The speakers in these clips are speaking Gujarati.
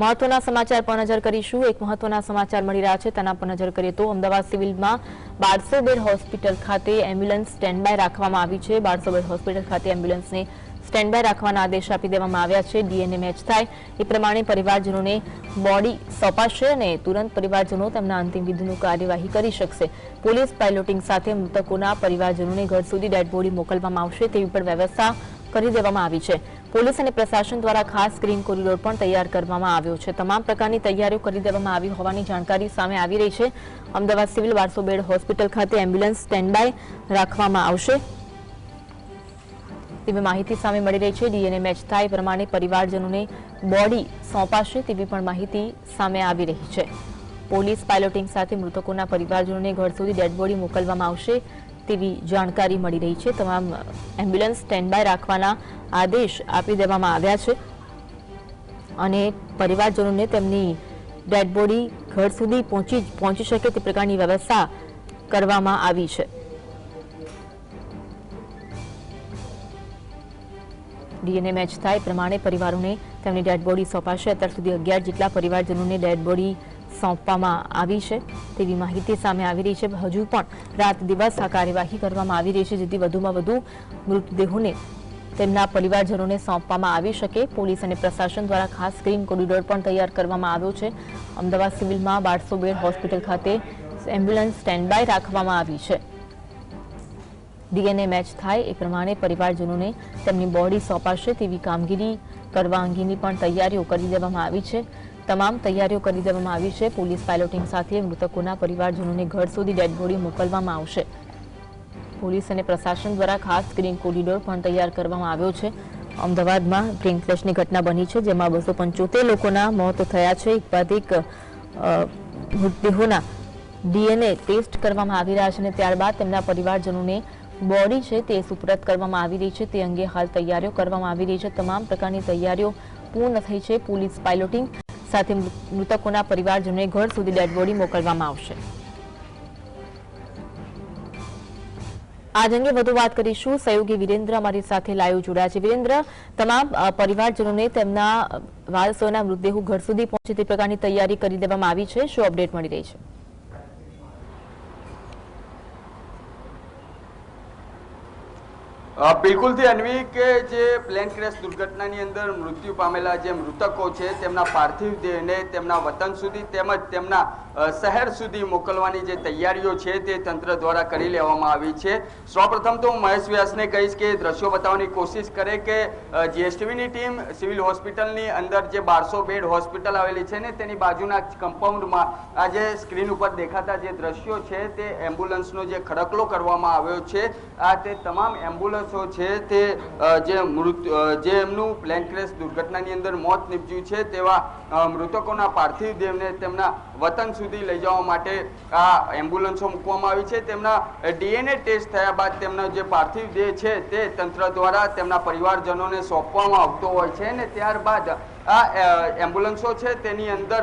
મહત્વના સમાચાર પર નજર કરીશું. એક મહત્વના સમાચાર મળી રહ્યા છે. તેના પર નજર કરીએ તો અમદાવાદ સિવિલમાં બારસો બેડ હોસ્પિટલ ખાતે એમ્બ્યુલન્સ સ્ટેન્ડ બાય રાખવામાં આવી છે. બારસો બેડ હોસ્પિટલ ખાતે એમ્બ્યુલન્સને સ્ટેન્ડ બાય રાખવાના આદેશ આપી દેવામાં આવ્યા છે. ડીએનએ મેચ થાય એ પ્રમાણે પરિવારજનોને બોડી સોંપાશે અને તુરંત પરિવારજનો તેમના અંતિમ વિધિનું કાર્યવાહી કરી શકશે. પોલીસ પાયલોટિંગ સાથે મૃતકોના પરિવારજનોને ઘર સુધી ડેડ બોડી મોકલવામાં આવશે. તેવી પણ વ્યવસ્થા કરી દેવામાં આવી છે. પોલીસ અને પ્રશાસન દ્વારા ખાસ ગ્રીન કોરિડોર પણ તૈયાર કરવામાં આવ્યો છે. તમામ પ્રકારની તૈયારીઓ કરી દેવામાં આવી હોવાની જાણકારી સામે આવી રહી છે. અમદાવાદ સિવિલ વારસો બેડ હોસ્પિટલ ખાતે એમ્બ્યુલન્સ સ્ટેન્ડ રાખવામાં આવશે. તેવી માહિતી સામે મળી રહી છે. ડીએનએ મેચ થાય પ્રમાણે પરિવારજનોને બોડી સોંપાશે તેવી પણ માહિતી સામે આવી રહી છે. પોલીસ પાયલોટિંગ સાથે મૃતકોના પરિવારજનોને ઘર સુધી ડેડ બોડી મોકલવામાં આવશે. તેવી જાણકારી મળી રહી છે. તમામ એમ્બ્યુલન્સ સ્ટેન્ડ બાય રાખવાના આદેશ આપી દેવામાં આવ્યા છે અને પરિવારજનોને તેમની ડેડ બોડી ઘર સુધી પહોંચી પહોંચી શકે તે પ્રકારની વ્યવસ્થા કરવામાં આવી છે. ડીએનએ મેચ થાય પ્રમાણે પરિવારોને તેમની ડેડ બોડી સોંપાશે. અત્યાર સુધી અગિયાર જેટલા પરિવારજનોને ડેડ બોડી સોંપવામાં આવી છે. તેવી માહિતી સામે આવી રહી છે. હજુ પણ રાત દિવસ આ કાર્યવાહી કરવામાં આવી રહી છે, જેથી વધુમાં વધુ મૃતદેહોને તેમના પરિવારજનોને સોંપવામાં આવી શકે. પોલીસ અને પ્રશાસન દ્વારા ખાસ ગ્રીન કોરિડોર પણ તૈયાર કરવામાં આવ્યો છે. અમદાવાદ સિવિલમાં બારસો બેડ હોસ્પિટલ ખાતે એમ્બ્યુલન્સ સ્ટેન્ડ બાય રાખવામાં આવી છે. ડીએનએ મેચ થાય એ પ્રમાણે પરિવારજનોને તેમની બોડી સોંપાશે તેવી કામગીરી કરવા અંગેની પણ તૈયારીઓ કરી દેવામાં આવી છે. તમામ તૈયારીઓ કરી દેવામાં આવી છે. પોલીસ પાયલોટિંગ સાથે મૃતકોના પરિવારજનોને ઘર સુધી ડેડબોડી મોકલવામાં આવશે. પોલીસ અને પ્રશાસન દ્વારા ખાસ ગ્રીન કોરિડોર પણ તૈયાર કરવામાં આવ્યો છે. અમદાવાદમાં ટ્રેન ક્રેશની ઘટના બની છે, જેમાં બસો પંચોતેર લોકોના મોત થયા છે. એક મૃતદેહોના ડીએનએ ટેસ્ટ કરવામાં આવી રહ્યા છે અને ત્યારબાદ તેમના પરિવારજનોને બોડી છે તે સુપરત કરવામાં આવી રહી છે. તે અંગે હાલ તૈયારીઓ કરવામાં આવી રહી છે. તમામ પ્રકારની તૈયારીઓ પૂર્ણ થઈ છે. પોલીસ પાયલોટિંગ સાથે મૃતકોના પરિવારજનોને ઘર સુધી ડેડબોડી મોકલવામાં આવશે. આજ અંગે વધુ વાત કરીશું. સહયોગી વિરેન્દ્ર અમારી સાથે લાઈવ જોડાયા છે. વિરેન્દ્ર, તમામ પરિવારજનોને તેમના વારસોના મૃતદેહો ઘર સુધી પહોંચે તે પ્રકારની તૈયારી કરી દેવામાં આવી છે. શું અપડેટ મળી રહી છે? બિલકુલથી અન્વી કે જે પ્લેન ક્રેશ દુર્ઘટનાની અંદર મૃત્યુ પામેલા જે મૃતકો છે, તેમના પાર્થિવ દેહને તેમના વતન સુધી તેમજ તેમના શહેર સુધી મોકલવાની જે તૈયારીઓ છે તે તંત્ર દ્વારા કરી લેવામાં આવી છે. સૌપ્રથમ તો હું મહેશ વ્યાસને કહીશ કે દ્રશ્યો બતાવવાની કોશિશ કરે કે જીએસટીવીની ટીમ સિવિલ હોસ્પિટલની અંદર જે બારસો બેડ હોસ્પિટલ આવેલી છે ને તેની બાજુના કમ્પાઉન્ડમાં આ જે સ્ક્રીન ઉપર દેખાતા જે દ્રશ્યો છે તે એમ્બ્યુલન્સનો જે ખડકલો કરવામાં આવ્યો છે. આ તે તમામ એમ્બ્યુલન્સો છે તે જે મૃત જે એમનું પ્લેન દુર્ઘટનાની અંદર મોત નીપજ્યું છે તેવા મૃતકોના પાર્થિવ દેહને તેમના વતન સુધી લઈ જવા માટે આ એમ્બ્યુલન્સો મૂકવામાં આવી છે. તેમના ડીએનએ ટેસ્ટ થયા બાદ તેમનો જે પાર્થિવ દેહ છે તે તંત્ર દ્વારા તેમના પરિવારજનોને સોંપવામાં આવતો હોય છે ને ત્યારબાદ આ એમ્બ્યુલન્સો છે તેની અંદર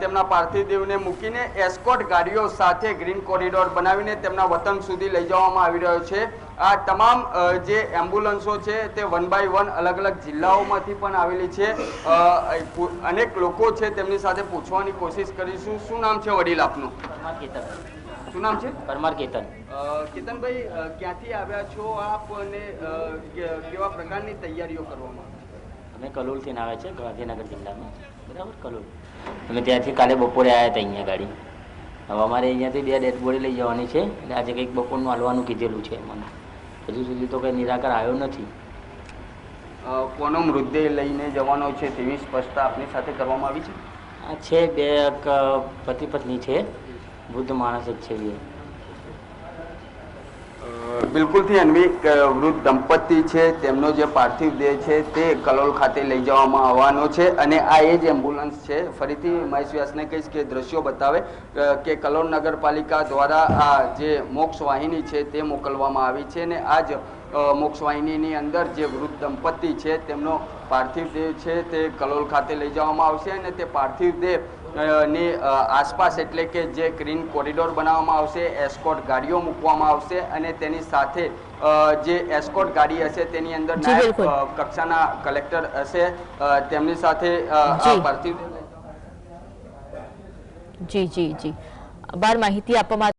તેમના પાર્થિવ દેહને મૂકીને એસ્કોટ ગાડીઓ સાથે ગ્રીન કોરિડોર બનાવીને તેમના વતન સુધી લઈ જવામાં આવી રહ્યો છે. આ તમામ જે એમ્બ્યુલન્સો છે તે વન બાય વન અલગ અલગ જિલ્લાઓમાંથી પણ આવેલી છે. અનેક લોકો છે તેમની સાથે પૂછવાની કોશિશ કરીશું. શું નામ છે વડીલ આપનું? શું નામ છે? પરમાર કેતન. કેતનભાઈ ક્યાંથી આવ્યા છો આપ અને કેવા પ્રકારની તૈયારીઓ કરવામાં અમે કલોલથી આવ્યા છે ગાંધીનગર જિલ્લામાં. બરાબર કલોલ. અમે ત્યાંથી કાલે બપોરે આવ્યા હતા અહીંયા ગાડી. હવે અમારે અહીંયાથી બે ડેડ બોડી લઈ જવાની છે. એટલે આજે કંઈક બપોરનું હાલવાનું કીધેલું છે મને હજુ સુધી તો કંઈ નિરાકર આવ્યો નથી. કોનો મૃતદેહ લઈને જવાનો છે તેવી સ્પષ્ટતા આપની સાથે કરવામાં આવી છે? આ છે બે એક પતિ પત્ની છે. વૃદ્ધ માણસ જ છે બિલકુલથી અન્વી વૃદ્ધ દંપતી છે. તેમનો જે પાર્થિવ દેહ છે તે કલોલ ખાતે લઈ જવામાં આવવાનો છે અને આ એ જ એમ્બ્યુલન્સ છે. ફરીથી મહેશ વ્યાસને કહીશ કે દ્રશ્યો બતાવે કે કલોલ નગરપાલિકા દ્વારા આ જે મોક્ષ વાહિની છે તે મોકલવામાં આવી છે અને આ જ મોક્ષ અંદર જે વૃદ્ધ દંપતી છે તેમનો પાર્થિવ દેહ છે તે કલોલ ખાતે લઈ જવામાં આવશે અને તે પાર્થિવ દેહની આસપાસ એટલે કે જે ગ્રીન કોરિડોર બનાવવામાં આવશે એસ્કોટ ગાડીઓ મૂકવામાં આવશે અને તેની સાથે જે એસ્કોટ ગાડી હશે તેની અંદર નાયબ કક્ષાના કલેક્ટર હશે તેમની સાથે. પાર્થિવ જી જી જી. બાર માહિતી આપવા માટે